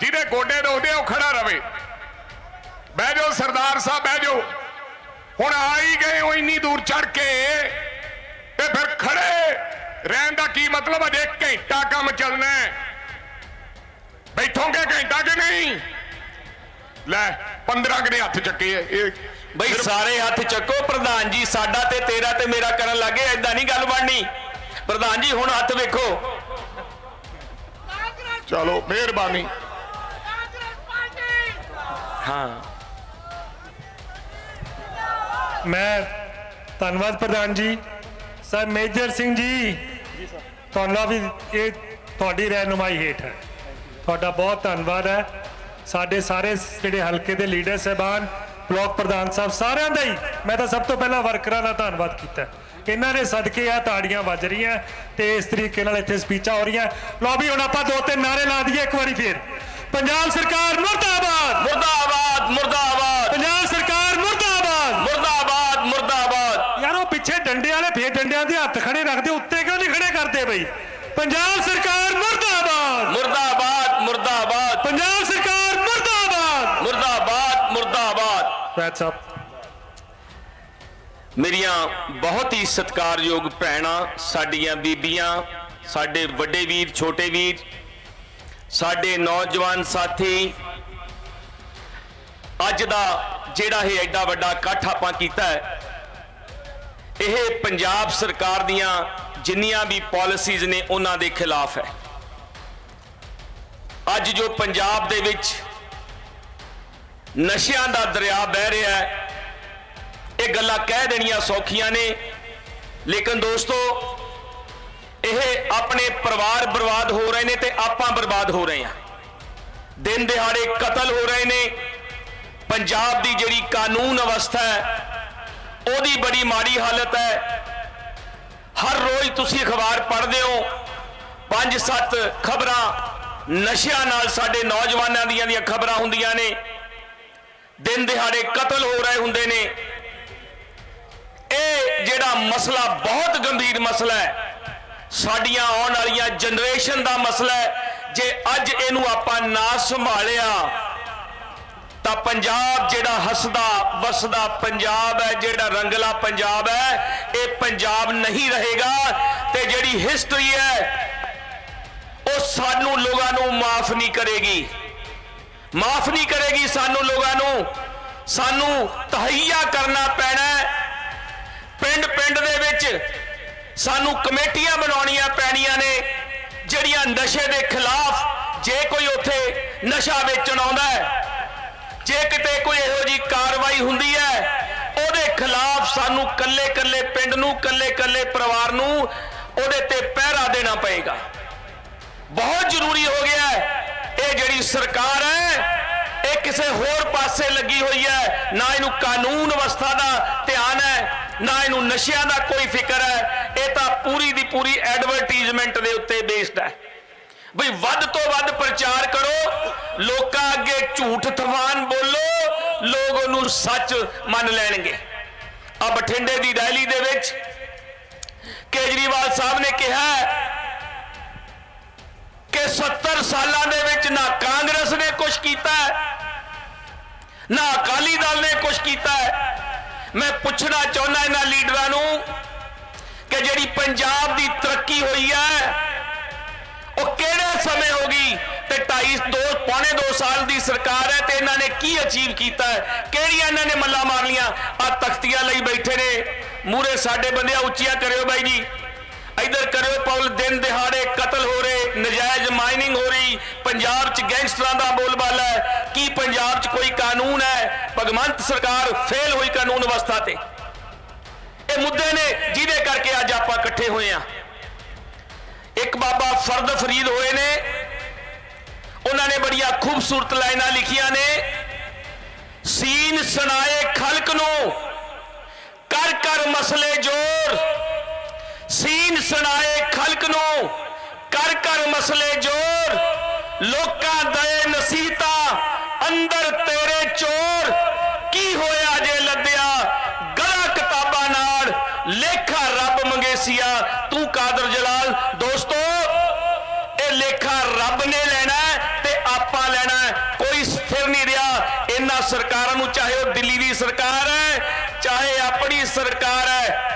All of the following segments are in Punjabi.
ਜਿਹਦੇ ਗੋਡੇ ਦੁਖਦੇ ਉਹ ਖੜਾ ਰਵੇ। ਬਹਿ ਜਾਓ ਸਰਦਾਰ ਸਾਹਿਬ ਬਹਿ ਜਾਓ। ਹੁਣ ਆ ਹੀ ਗਏ ਹੋ ਇੰਨੀ ਦੂਰ ਚੜ ਕੇ ਤੇ ਫਿਰ ਖੜੇ। ਰਹਿਣ ਦਾ ਕੀ ਮਤਲਬ ਹੈ ਜੇ ਘੰਟਾ ਕੰਮ ਚੱਲਣਾ ਹੈ। ਬੈਠੋਗੇ ਘੰਟਾ ਕਿ ਨਹੀਂ? ਲੈ 15 ਕਦੇ ਹੱਥ ਚੱਕੇ ਇਹ ਬਈ ਸਾਰੇ ਹੱਥ ਚੱਕੋ ਪ੍ਰਧਾਨ ਜੀ ਸਾਡਾ ਤੇ ਤੇਰਾ ਤੇ ਮੇਰਾ ਕਰਨ ਲੱਗੇ ਐਦਾਂ ਨਹੀਂ ਗੱਲ ਬਣਨੀ। ਪ੍ਰਧਾਨ ਜੀ ਹੁਣ ਹੱਥ ਵੇਖੋ। ਚਲੋ ਮਿਹਰਬਾਨੀ। ਹਾਂ। ਮੈਂ ਧੰਨਵਾਦ ਪ੍ਰਧਾਨ ਜੀ। ਸਰ, ਮੇਜਰ ਸਿੰਘ ਜੀ ਤੁਹਾਨੂੰ ਵੀ ਇਹ ਤੁਹਾਡੀ ਰਹਿਨੁਮਾਈ ਹੇਠ ਹੈ। ਤੁਹਾਡਾ ਬਹੁਤ ਧੰਨਵਾਦ ਹੈ। ਸਾਡੇ ਸਾਰੇ ਜਿਹੜੇ ਹਲਕੇ ਦੇ ਲੀਡਰ ਸਹਿਬਾਨ, ਬਲਾਕ ਪ੍ਰਧਾਨ ਸਾਹਿਬ, ਸਾਰਿਆਂ ਦਾ ਹੀ ਮੈਂ ਤਾਂ ਸਭ ਤੋਂ ਪਹਿਲਾਂ ਵਰਕਰਾਂ ਦਾ ਧੰਨਵਾਦ ਕੀਤਾ। ਇਹਨਾਂ ਦੇ ਸਦਕੇ ਆ ਤਾੜੀਆਂ ਵੱਜ ਰਹੀਆਂ ਤੇ ਇਸ ਤਰੀਕੇ ਨਾਲ ਇੱਥੇ ਸਪੀਚਾਂ ਹੋ ਰਹੀਆਂ। ਲਓ ਵੀ ਹੁਣ ਆਪਾਂ ਦੋ ਤਿੰਨ ਨਾਰੇ ਲਾ ਦਈਏ ਇੱਕ ਵਾਰੀ ਫੇਰ। ਪੰਜਾਬ ਸਰਕਾਰ ਮੁਰਦਾਬਾਦ। ਮੁਰਦਾਬਾਦ ਮੁਰਦਾਬਾਦ। ਪੰਜਾਬ ਸਰਕਾਰ ਮੁਰਦਾਬਾਦ। ਮੁਰਦਾਬਾਦ ਮੁਰਦਾਬਾਦ। ਯਾਰ ਉਹ ਪਿੱਛੇ ਡੰਡੇ ਵਾਲੇ ਫੇਰ ਡੰਡਿਆਂ ਦੇ ਹੱਥ ਖੜੇ ਰੱਖਦੇ ਉੱਤੇ ਕਿਉਂ ਨਹੀਂ ਖੜੇ ਕਰਦੇ ਬਈ? ਪੰਜਾਬ ਸਰਕਾਰ ਮੁਰਦਾਬਾਦ। ਮੁਰਦਾਬਾਦ ਮੁਰਦਾਬਾਦ। ਪੰਜਾਬ ਸਰਕਾਰ ਮੁਰਦਾਬਾਦ। ਮੁਰਦਾਬਾਦ ਮੁਰਦਾਬਾਦ। ਦੈਟਸ ਅਪ ਮੇਰੀਆਂ ਬਹੁਤ ਹੀ ਸਤਿਕਾਰਯੋਗ ਭੈਣਾਂ ਸਾਡੀਆਂ ਬੀਬੀਆਂ ਸਾਡੇ ਵੱਡੇ ਵੀਰ ਛੋਟੇ ਵੀਰ ਸਾਡੇ ਨੌਜਵਾਨ ਸਾਥੀ, ਅੱਜ ਦਾ ਜਿਹੜਾ ਇਹ ਐਡਾ ਵੱਡਾ ਇਕੱਠ ਆਪਾਂ ਕੀਤਾ ਹੈ, ਇਹ ਪੰਜਾਬ ਸਰਕਾਰ ਦੀਆਂ ਜਿੰਨੀਆਂ ਵੀ ਪਾਲਿਸੀਜ਼ ਨੇ ਉਹਨਾਂ ਦੇ ਖਿਲਾਫ ਹੈ। ਅੱਜ ਜੋ ਪੰਜਾਬ ਦੇ ਵਿੱਚ ਨਸ਼ਿਆਂ ਦਾ ਦਰਿਆ ਵਹਿ ਰਿਹਾ ਹੈ, ਇਹ ਗੱਲਾਂ ਕਹਿ ਦੇਣੀਆਂ ਸੌਖੀਆਂ ਨੇ। ਲੇਕਿਨ ਦੋਸਤੋ ਇਹ ਆਪਣੇ ਪਰਿਵਾਰ ਬਰਬਾਦ ਹੋ ਰਹੇ ਨੇ ਤੇ ਆਪਾਂ ਬਰਬਾਦ ਹੋ ਰਹੇ ਹਾਂ। ਦਿਨ ਦਿਹਾੜੇ ਕਤਲ ਹੋ ਰਹੇ ਨੇ। ਪੰਜਾਬ ਦੀ ਜਿਹੜੀ ਕਾਨੂੰਨ ਅਵਸਥਾ ਹੈ, ਉਹਦੀ ਬੜੀ ਮਾੜੀ ਹਾਲਤ ਹੈ। ਹਰ ਰੋਜ਼ ਤੁਸੀਂ ਅਖਬਾਰ ਪੜ੍ਹਦੇ ਹੋ, ਪੰਜ ਸੱਤ ਖਬਰਾਂ ਨਸ਼ਿਆਂ ਨਾਲ ਸਾਡੇ ਨੌਜਵਾਨਾਂ ਦੀਆਂ ਦੀਆਂ ਖਬਰਾਂ ਹੁੰਦੀਆਂ ਨੇ। ਦਿਨ ਦਿਹਾੜੇ ਕਤਲ ਹੋ ਰਹੇ ਹੁੰਦੇ ਨੇ। ਇਹ ਜਿਹੜਾ ਮਸਲਾ ਬਹੁਤ ਗੰਭੀਰ ਮਸਲਾ ਹੈ ਸਾਡੀਆਂ ਆਉਣ ਵਾਲੀਆਂ ਜਨਰੇਸ਼ਨ ਦਾ ਮਸਲਾ ਹੈ, ਜੇ ਅੱਜ ਇਹਨੂੰ ਆਪਾਂ ਨਾ ਸੰਭਾਲਿਆ, ਤਾਂ ਪੰਜਾਬ ਜਿਹੜਾ ਹੱਸਦਾ, ਵਸਦਾ ਪੰਜਾਬ ਹੈ, ਜਿਹੜਾ ਰੰਗਲਾ ਪੰਜਾਬ ਹੈ, ਇਹ ਪੰਜਾਬ ਨਹੀਂ ਰਹੇਗਾ। ਤੇ ਜਿਹੜੀ ਹਿਸਟਰੀ ਹੈ, ਉਹ ਸਾਨੂੰ ਲੋਕਾਂ ਨੂੰ ਮਾਫ ਨਹੀਂ ਕਰੇਗੀ। ਮਾਫ ਨਹੀਂ ਕਰੇਗੀ ਸਾਨੂੰ ਲੋਕਾਂ ਨੂੰ। ਸਾਨੂੰ ਤਹਈਆ ਕਰਨਾ ਪੈਣਾ ਪਿੰਡ ਪਿੰਡ ਦੇ ਵਿੱਚ ਸਾਨੂੰ ਕਮੇਟੀਆਂ ਬਣਾਉਣੀਆਂ ਪੈਣੀਆਂ ਨੇ, ਜਿਹੜੀਆਂ ਨਸ਼ੇ ਦੇ ਖਿਲਾਫ ਜੇ ਕੋਈ ਉੱਥੇ ਨਸ਼ਾ ਵੇਚਣ ਆਉਂਦਾ ਹੈ, ਜੇ ਕਿਤੇ ਕੋਈ ਇਹੋ ਜੀ ਕਾਰਵਾਈ ਹੁੰਦੀ ਹੈ, ਉਹਦੇ ਖਿਲਾਫ ਸਾਨੂੰ ਕੱਲੇ ਕੱਲੇ ਪਿੰਡ ਨੂੰ ਕੱਲੇ ਕੱਲੇ ਪਰਿਵਾਰ ਨੂੰ ਉਹਦੇ ਤੇ ਪਹਿਰਾ ਦੇਣਾ ਪਏਗਾ। ਬਹੁਤ ਜ਼ਰੂਰੀ ਹੋ ਗਿਆ ਹੈ, ਇਹ ਜਿਹੜੀ ਸਰਕਾਰ ਹੈ ਇਹ ਕਿਸੇ ਹੋਰ ਪਾਸੇ ਲੱਗੀ ਹੋਈ ਹੈ। ਨਾ ਇਹਨੂੰ ਕਾਨੂੰਨ ਅਵਸਥਾ ਦਾ ਧਿਆਨ ਹੈ, ਨਾ ਇਹਨੂੰ ਨਸ਼ਿਆਂ ਦਾ ਕੋਈ ਫਿਕਰ ਹੈ। ਇਹ ਤਾਂ ਪੂਰੀ ਦੀ ਪੂਰੀ ਐਡਵਰਟਾਈਜ਼ਮੈਂਟ ਦੇ ਉੱਤੇ ਬੇਸਡ ਹੈ। ਵੀ ਵੱਧ ਤੋਂ ਵੱਧ ਪ੍ਰਚਾਰ ਕਰੋ, ਲੋਕਾਂ ਅੱਗੇ ਝੂਠ ਤੂਫਾਨ ਬੋਲੋ, ਲੋਕ ਉਹਨੂੰ ਸੱਚ ਮੰਨ ਲੈਣਗੇ। ਆ ਬਠਿੰਡੇ ਦੀ ਰੈਲੀ ਦੇ ਵਿੱਚ ਕੇਜਰੀਵਾਲ ਸਾਹਿਬ ਨੇ ਕਿਹਾ ਹੈ 70 ਸਾਲਾਂ ਦੇ ਵਿੱਚ ਨਾ ਕਾਂਗਰਸ ਨੇ ਕੁਝ ਕੀਤਾ ਨਾ ਅਕਾਲੀ ਦਲ ਨੇ ਕੁਝ ਕੀਤਾ ਮੈਂ ਪੁੱਛਣਾ ਚਾਹੁੰਦਾ ਇਹਨਾਂ ਲੀਡਰਾਂ ਨੂੰ ਕਿ ਜਿਹੜੀ ਪੰਜਾਬ ਦੀ ਤਰੱਕੀ ਹੋਈ ਹੈ, ਉਹ ਕਿਹੜੇ ਸਮੇਂ ਹੋ ਗਈ ਤੇ 2.5 ਦੋ, ਪੌਣੇ 2 ਸਾਲ ਦੀ ਸਰਕਾਰ ਹੈ ਤੇ ਇਹਨਾਂ ਨੇ ਕੀ ਅਚੀਵ ਕੀਤਾ ਹੈ? ਕਿਹੜੀਆਂ ਇਹਨਾਂ ਨੇ ਮੱਲਾ ਮਾਰ ਲੀਆਂ ਆ ਤਖਤੀਆਂ ਲਈ ਬੈਠੇ ਨੇ। ਮੂਰੇ ਸਾਡੇ ਬੰਦਿਆ ਉੱਚੀਆਂ ਕਰਿਓ ਬਾਈ ਜੀ। ਇਧਰ ਕਰਿਓ ਪੌਲ, ਦਿਨ ਦਿਹਾੜੇ ਕਤਲ ਹੋ ਰਹੇ, ਨਜਾਇਜ਼ ਮਾਈਨਿੰਗ ਹੋ ਰਹੀ, ਪੰਜਾਬ 'ਚ ਗੈਂਗਸਟਰਾਂ ਦਾ ਬੋਲਬਾਲਾ ਹੈ, ਕੀ ਪੰਜਾਬ 'ਚ ਕੋਈ ਕਾਨੂੰਨ ਹੈ? ਭਗਵੰਤ ਸਰਕਾਰ ਫੇਲ ਹੋਈ ਕਾਨੂੰਨ ਅਵਸਥਾ ਤੇ। ਇਹ ਮੁੱਦੇ ਨੇ ਜਿਹਦੇ ਕਰਕੇ ਅੱਜ ਆਪਾਂ ਇਕੱਠੇ ਹੋਏ ਆ ਇੱਕ ਬਾਬਾ ਫਰਦ ਫਰੀਦ ਹੋਏ ਨੇ। ਉਹਨਾਂ ਨੇ ਬੜੀਆਂ ਖੂਬਸੂਰਤ ਲਾਈਨਾਂ ਲਿਖੀਆਂ ਨੇ। ਸੀਨ ਸੁਣਾਏ ਖਲਕ ਨੂੰ। ਕਰ ਕਰ ਮਸਲੇ ਜੋਰ। ਸੀਨ ਸੁਣਾਏ ਖਲਕ ਨੂੰ ਕਰ ਕਰ ਮਸਲੇ ਜੋਰ, ਲੋਕਾਂ ਦਏ ਨਸੀਤਾ ਅੰਦਰ ਤੇਰੇ ਚੋਰ। ਕੀ ਹੋਇਆ ਜੇ ਲੱਦਿਆ ਗਲਾ ਕਿਤਾਬਾਂ ਨਾਲ, ਲੇਖਾ ਰੱਬ ਮੰਗੇਸੀਆ, ਤੂੰ ਕਾਦਰ ਜਲਾਲ, ਦੋਸਤੋ, ਇਹ ਲੇਖਾ ਰੱਬ ਨੇ ਲੈਣਾ ਤੇ ਆਪਾਂ ਲੈਣਾ ਕੋਈ ਸਥਿਰ ਨੀ ਰਿਹਾ। ਇਹਨਾਂ ਸਰਕਾਰਾਂ ਨੂੰ ਚਾਹੇ ਉਹ ਦਿੱਲੀ ਦੀ ਸਰਕਾਰ ਹੈ, ਚਾਹੇ ਆਪਣੀ ਸਰਕਾਰ ਹੈ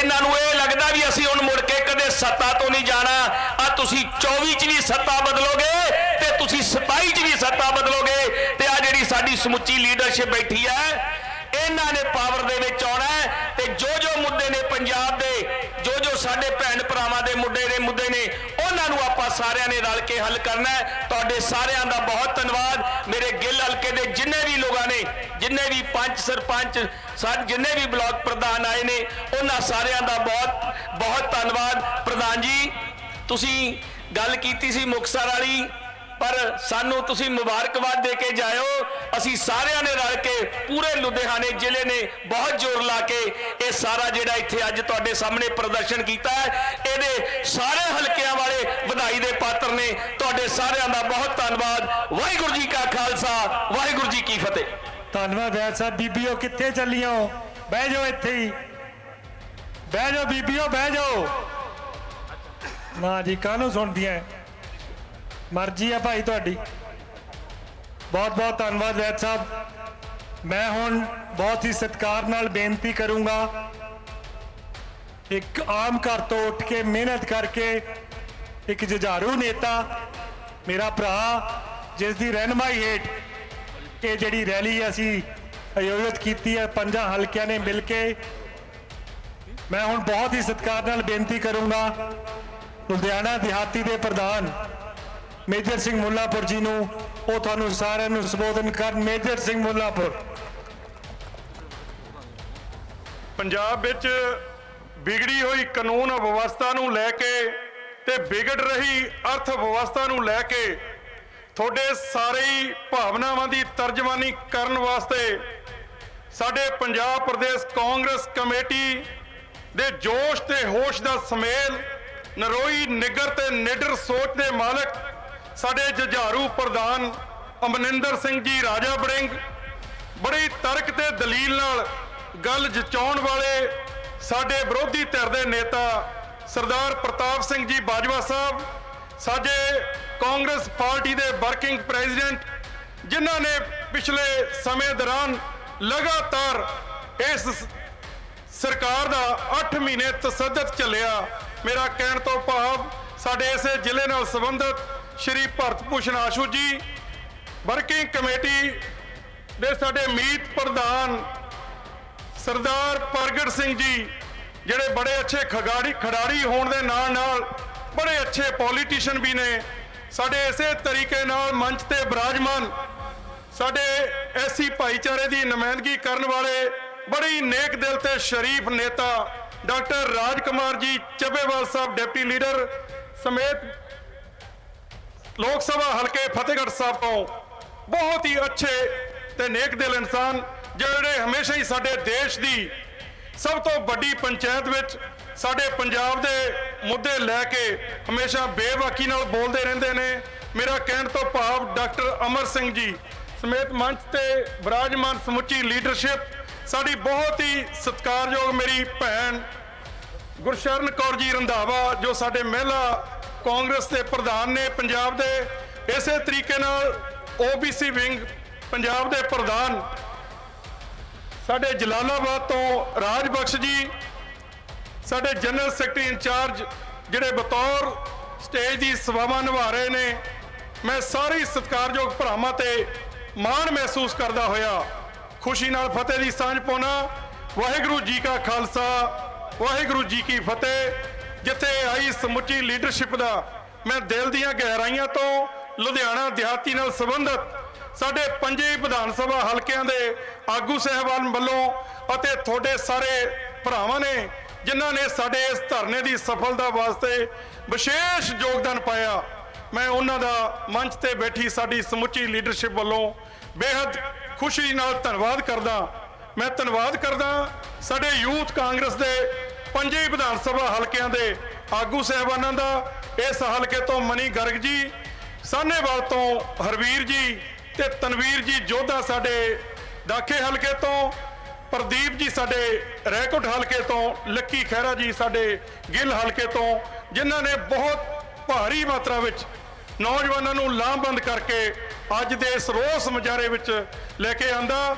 ਇਹਨਾਂ ਨੂੰ ਇਹ ਲੱਗਦਾ ਵੀ ਅਸੀਂ ਹੁਣ ਮੁੜ ਕੇ ਕਦੇ ਸੱਤਾ ਤੋਂ ਨਹੀਂ ਜਾਣਾ। ਆ ਤੁਸੀਂ 24 ਚ ਵੀ ਸੱਤਾ ਬਦਲੋਗੇ ਤੇ ਤੁਸੀਂ 27 ਚ ਵੀ ਸੱਤਾ ਬਦਲੋਗੇ ਤੇ ਆ ਜਿਹੜੀ ਸਾਡੀ ਸਮੁੱਚੀ ਲੀਡਰਸ਼ਿਪ ਬੈਠੀ ਹੈ, ਇਹਨਾਂ ਨੇ ਪਾਵਰ ਦੇ ਵਿੱਚ ਆਉਣਾ ਤੇ ਜੋ ਜੋ ਮੁੱਦੇ ਨੇ ਪੰਜਾਬ ਦੇ, ਜੋ ਜੋ ਸਾਡੇ ਭੈਣ ਭਰਾਵਾਂ ਦੇ ਮੁੱਦੇ ਦੇ ਮੁੱਦੇ ਨੇ, ਉਹਨਾਂ ਨੂੰ ਆਪਾਂ ਸਾਰਿਆਂ ਨੇ ਰਲ ਕੇ ਹੱਲ ਕਰਨਾ ਤੁਹਾਡੇ ਸਾਰਿਆਂ ਦਾ ਬਹੁਤ ਧੰਨਵਾਦ। ਮੇਰੇ ਗਿੱਲ ਹਲਕੇ ਦੇ ਜਿੰਨੇ ਵੀ ਲੋਕਾਂ ਨੇ ਜਿੰਨੇ ਵੀ ਪੰਚ ਸਰਪੰਚ ਸਾਡੇ ਜਿੰਨੇ ਵੀ ਬਲਾਕ ਪ੍ਰਧਾਨ ਆਏ ਨੇ, ਉਹਨਾਂ ਸਾਰਿਆਂ ਦਾ ਬਹੁਤ ਬਹੁਤ ਧੰਨਵਾਦ। ਪ੍ਰਧਾਨ ਜੀ, ਤੁਸੀਂ ਗੱਲ ਕੀਤੀ ਸੀ ਮੁਕਤਸਰ ਵਾਲੀ, ਪਰ ਸਾਨੂੰ ਤੁਸੀਂ ਮੁਬਾਰਕਬਾਦ ਦੇ ਕੇ ਜਾਇਓ। ਅਸੀਂ ਸਾਰਿਆਂ ਨੇ ਰਲ ਕੇ ਪੂਰੇ ਲੁਧਿਆਣੇ ਜ਼ਿਲ੍ਹੇ ਨੇ ਬਹੁਤ ਜ਼ੋਰ ਲਾ ਕੇ ਇਹ ਸਾਰਾ ਜਿਹੜਾ ਇੱਥੇ ਅੱਜ ਤੁਹਾਡੇ ਸਾਹਮਣੇ ਪ੍ਰਦਰਸ਼ਨ ਕੀਤਾ ਹੈ, ਇਹਦੇ ਸਾਰੇ ਹਲਕਿਆਂ ਵਾਲੇ ਵਧਾਈ ਦੇ ਪਾਤਰ ਨੇ। ਤੁਹਾਡੇ ਸਾਰਿਆਂ ਦਾ ਬਹੁਤ ਧੰਨਵਾਦ। ਵਾਹਿਗੁਰੂ ਜੀ ਕਾ ਖਾਲਸਾ, ਵਾਹਿਗੁਰੂ ਜੀ ਕੀ ਫਤਿਹ। ਧੰਨਵਾਦ ਵੈਦ ਸਾਹਿਬ, ਬੀਬੀਓ ਕਿੱਥੇ ਚੱਲੀਆਂ ਹੋ? ਬਹਿ ਜਾਓ ਇੱਥੇ ਹੀ ਬਹਿ ਜਾਓ ਬੀਬੀਓ, ਬਹਿ ਜਾਓ ਨਾ ਜੀ, ਕਾਹਨੂੰ ਸੁਣਦੀਆਂ ਹੈ? ਮਰਜ਼ੀ ਆ ਭਾਈ ਤੁਹਾਡੀ ਬਹੁਤ ਬਹੁਤ ਧੰਨਵਾਦ ਵੈਦ ਸਾਹਿਬ ਮੈਂ ਹੁਣ ਬਹੁਤ ਹੀ ਸਤਿਕਾਰ ਨਾਲ ਬੇਨਤੀ ਕਰੂੰਗਾ, ਇੱਕ ਆਮ ਘਰ ਤੋਂ ਉੱਠ ਕੇ ਮਿਹਨਤ ਕਰਕੇ ਇੱਕ ਜੁਝਾਰੂ ਨੇਤਾ, ਮੇਰਾ ਭਰਾ, ਜਿਸ ਦੀ ਰਹਿਨਮਾਈ ਹੇਠ ਇਹ ਜਿਹੜੀ ਰੈਲੀ ਅਸੀਂ ਆਯੋਜਿਤ ਕੀਤੀ ਹੈ, ਪੰਜਾਂ ਹਲਕਿਆਂ ਨੇ ਮਿਲ ਕੇ। ਮੈਂ ਹੁਣ ਬਹੁਤ ਹੀ ਸਤਿਕਾਰ ਨਾਲ ਬੇਨਤੀ ਕਰੂੰਗਾ, ਲੁਧਿਆਣਾ ਦਿਹਾਤੀ ਦੇ ਪ੍ਰਧਾਨ ਮੇਜਰ ਸਿੰਘ ਮੁੱਲਾਪੁਰ ਜੀ ਨੂੰ, ਉਹ ਤੁਹਾਨੂੰ ਸਾਰਿਆਂ ਨੂੰ ਸੰਬੋਧਨ ਕਰਨ। ਮੇਜਰ ਸਿੰਘ ਮੁੱਲਾਪੁਰ। ਪੰਜਾਬ ਵਿੱਚ ਵਿਗੜੀ ਹੋਈ ਕਾਨੂੰਨ ਵਿਵਸਥਾ ਨੂੰ ਲੈ ਕੇ ਤੇ ਵਿਗੜ ਰਹੀ ਅਰਥ ਵਿਵਸਥਾ ਨੂੰ ਲੈ ਕੇ ਤੁਹਾਡੇ ਸਾਰੇ ਹੀ ਭਾਵਨਾਵਾਂ ਦੀ ਤਰਜਮਾਨੀ ਕਰਨ ਵਾਸਤੇ ਸਾਡੇ ਪੰਜਾਬ ਪ੍ਰਦੇਸ਼ ਕਾਂਗਰਸ ਕਮੇਟੀ ਦੇ ਜੋਸ਼ ਤੇ ਹੋਸ਼ ਦਾ ਸਮੇਲ, ਨਰੋਈ ਨਿੱਗਰ ਤੇ ਨਿਡਰ ਸੋਚ ਦੇ ਮਾਲਕ ਸਾਡੇ ਜੁਝਾਰੂ ਪ੍ਰਧਾਨ ਅਮਨਿੰਦਰ ਸਿੰਘ ਜੀ, ਰਾਜਾ ਬੜਿੰਗ ਬੜੀ ਤਰਕ ਤੇ ਦਲੀਲ ਨਾਲ ਗੱਲ ਜਚਾਉਣ ਵਾਲੇ ਸਾਡੇ ਵਿਰੋਧੀ ਧਿਰ ਦੇ ਨੇਤਾ ਸਰਦਾਰ ਪ੍ਰਤਾਪ ਸਿੰਘ ਜੀ ਬਾਜਵਾ ਸਾਹਿਬ ਸਾਡੇ ਕਾਂਗਰਸ ਪਾਰਟੀ ਦੇ ਵਰਕਿੰਗ ਪ੍ਰੈਜ਼ੀਡੈਂਟ, ਜਿਨ੍ਹਾਂ ਨੇ ਪਿਛਲੇ ਸਮੇਂ ਦੌਰਾਨ ਲਗਾਤਾਰ ਇਸ ਸਰਕਾਰ ਦਾ 8 ਮਹੀਨੇ ਤਸੱਦਦ ਚੱਲਿਆ। ਮੇਰਾ ਕਹਿਣ ਤੋਂ ਭਾਵ ਸਾਡੇ ਇਸੇ ਜ਼ਿਲ੍ਹੇ ਨਾਲ ਸੰਬੰਧਿਤ ਸ਼੍ਰੀ ਭਰਤ ਭੂਸ਼ਣ ਆਸ਼ੂ ਜੀ, ਵਰਕਿੰਗ ਕਮੇਟੀ ਦੇ ਸਾਡੇ ਮੀਤ ਪ੍ਰਧਾਨ ਸਰਦਾਰ ਪ੍ਰਗਟ ਸਿੰਘ ਜੀ, ਜਿਹੜੇ ਬੜੇ ਅੱਛੇ ਖਿਡਾਰੀ ਖਿਡਾਰੀ ਹੋਣ ਦੇ ਨਾਲ ਨਾਲ ਬੜੇ ਅੱਛੇ ਪੋਲੀਟੀਸ਼ੀਅਨ ਵੀ ਨੇ। ਸਾਡੇ ਇਸੇ ਤਰੀਕੇ ਨਾਲ ਮੰਚ ਤੇ ਬਿਰਾਜਮਾਨ ਸਾਡੇ ਐਸੀ ਭਾਈਚਾਰੇ ਦੀ ਨੁਮਾਇੰਦਗੀ ਕਰਨ ਵਾਲੇ ਬੜੀ ਨੇਕ ਦਿਲ ਤੇ ਸ਼ਰੀਫ ਨੇਤਾ ਡਾਕਟਰ ਰਾਜ ਕੁਮਾਰ ਜੀ ਚੱਬੇਵਾਲ ਸਾਹਿਬ, ਡਿਪਟੀ ਲੀਡਰ ਸਮੇਤ ਲੋਕ ਸਭਾ ਹਲਕੇ ਫਤਿਹਗੜ੍ਹ ਸਾਹਿਬ ਤੋਂ ਬਹੁਤ ਹੀ ਅੱਛੇ ਤੇ ਨੇਕ ਦਿਲ ਇਨਸਾਨ ਜਿਹੜੇ ਹਮੇਸ਼ਾ ਹੀ ਸਾਡੇ ਦੇਸ਼ ਦੀ ਸਭ ਤੋਂ ਵੱਡੀ ਪੰਚਾਇਤ ਵਿੱਚ ਸਾਡੇ ਪੰਜਾਬ ਦੇ ਮੁੱਦੇ ਲੈ ਕੇ ਹਮੇਸ਼ਾ ਬੇਬਾਕੀ ਨਾਲ ਬੋਲਦੇ ਰਹਿੰਦੇ ਨੇ। ਮੇਰਾ ਕਹਿਣ ਤੋਂ ਭਾਵ ਡਾਕਟਰ ਅਮਰ ਸਿੰਘ ਜੀ ਸਮੇਤ ਮੰਚ ਤੇ ਵਿਰਾਜਮਾਨ ਸਮੁੱਚੀ ਲੀਡਰਸ਼ਿਪ, ਸਾਡੀ ਬਹੁਤ ਹੀ ਸਤਿਕਾਰਯੋਗ ਮੇਰੀ ਭੈਣ ਗੁਰਸ਼ਰਨ ਕੌਰ ਜੀ ਰੰਧਾਵਾ, ਜੋ ਸਾਡੇ ਮਹਿਲਾ ਕਾਂਗਰਸ ਦੇ ਪ੍ਰਧਾਨ ਨੇ ਪੰਜਾਬ ਦੇ, ਇਸੇ ਤਰੀਕੇ ਨਾਲ OBC ਵਿੰਗ ਪੰਜਾਬ ਦੇ ਪ੍ਰਧਾਨ ਸਾਡੇ ਜਲਾਲਾਬਾਦ ਤੋਂ ਰਾਜ ਬਖਸ਼ ਜੀ ਸਾਡੇ ਜਨਰਲ ਸੈਕਟਰੀ ਇੰਚਾਰਜ ਜਿਹੜੇ ਬਤੌਰ ਸਟੇਜ ਦੀ ਸੇਵਾਵਾਂ ਨਿਭਾ ਰਹੇ ਨੇ, ਮੈਂ ਸਾਰੇ ਸਤਿਕਾਰਯੋਗ ਭਰਾਵਾਂ ਤੇ ਮਾਣ ਮਹਿਸੂਸ ਕਰਦਾ ਹੋਇਆ, ਖੁਸ਼ੀ ਨਾਲ ਫਤਿਹ ਦੀ ਸਾਂਝ ਪਾਉਣਾ। ਵਾਹਿਗੁਰੂ ਜੀ ਕਾ ਖਾਲਸਾ, ਵਾਹਿਗੁਰੂ ਜੀ ਕੀ ਫਤਿਹ। ਜਿੱਥੇ ਆਈ ਸਮੁੱਚੀ ਲੀਡਰਸ਼ਿਪ ਦਾ ਮੈਂ ਦਿਲ ਦੀਆਂ ਗਹਿਰਾਈਆਂ ਤੋਂ ਲੁਧਿਆਣਾ ਦਿਹਾਤੀ ਨਾਲ ਸੰਬੰਧਿਤ ਸਾਡੇ ਪੰਜੇ ਵਿਧਾਨ ਸਭਾ ਹਲਕਿਆਂ ਦੇ ਆਗੂ ਸਹਿਬਾਨ ਵੱਲੋਂ ਅਤੇ ਤੁਹਾਡੇ ਸਾਰੇ ਭਰਾਵਾਂ ਨੇ ਜਿਨ੍ਹਾਂ ਨੇ ਸਾਡੇ ਇਸ ਧਰਨੇ ਦੀ ਸਫਲਤਾ ਵਾਸਤੇ ਵਿਸ਼ੇਸ਼ ਯੋਗਦਾਨ ਪਾਇਆ, ਮੈਂ ਉਹਨਾਂ ਦਾ ਮੰਚ ਤੇ ਬੈਠੀ ਸਾਡੀ ਸਮੁੱਚੀ ਲੀਡਰਸ਼ਿਪ ਵੱਲੋਂ ਬੇहद ਖੁਸ਼ੀ ਨਾਲ ਧੰਨਵਾਦ ਕਰਦਾ। ਮੈਂ ਧੰਨਵਾਦ ਕਰਦਾ ਸਾਡੇ ਯੂਥ ਕਾਂਗਰਸ ਦੇ ਪੰਜੇ ਵਿਧਾਨ ਸਭਾ ਹਲਕਿਆਂ ਦੇ ਆਗੂ ਸਹਿਬਾਨਾਂ ਦਾ, ਇਸ ਹਲਕੇ ਤੋਂ ਮਨੀ ਗਰਗ ਜੀ, ਸਾਹਨੇਵਾਲ ਤੋਂ ਹਰਵੀਰ ਜੀ ਤੇ ਤਨਵੀਰ ਜੀ ਜੋਧਾ ਸਾਡੇ ਦਾਖੇ ਹਲਕੇ ਤੋਂ ਪ੍ਰਦੀਪ ਜੀ ਸਾਡੇ ਰੈਕੋਟ ਹਲਕੇ ਤੋਂ, ਲੱਕੀ ਖਹਿਰਾ ਜੀ ਸਾਡੇ ਗਿੱਲ ਹਲਕੇ ਤੋਂ, ਜਿਨ੍ਹਾਂ ਨੇ ਬਹੁਤ ਭਾਰੀ ਮਾਤਰਾ ਵਿੱਚ ਨੌਜਵਾਨਾਂ ਨੂੰ ਲਾਮਬੰਦ ਕਰਕੇ ਅੱਜ ਦੇ ਇਸ ਰੋਸ ਮੁਜ਼ਾਰੇ ਵਿੱਚ ਲੈ ਕੇ ਆਂਦਾ।